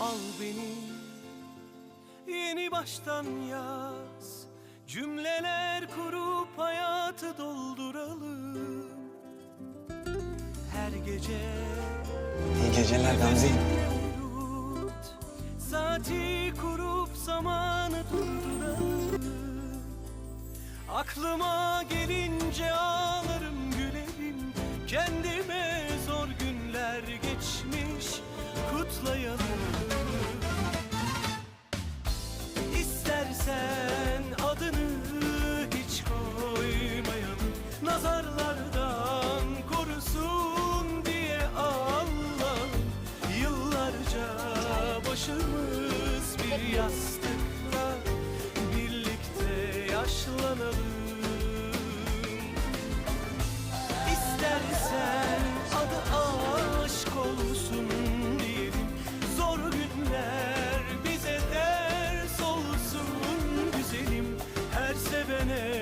Al beni. Yeni baştan yaz. Cümleler kurup hayatı dolduralım. Her gece İyi geceler Gamze'yim. Saati kurup zamanı durduralım. Aklıma gelince başlanalım. İstersen adı aşk olsun diyelim. Zor günler bize ders olsun güzelim. Her sevene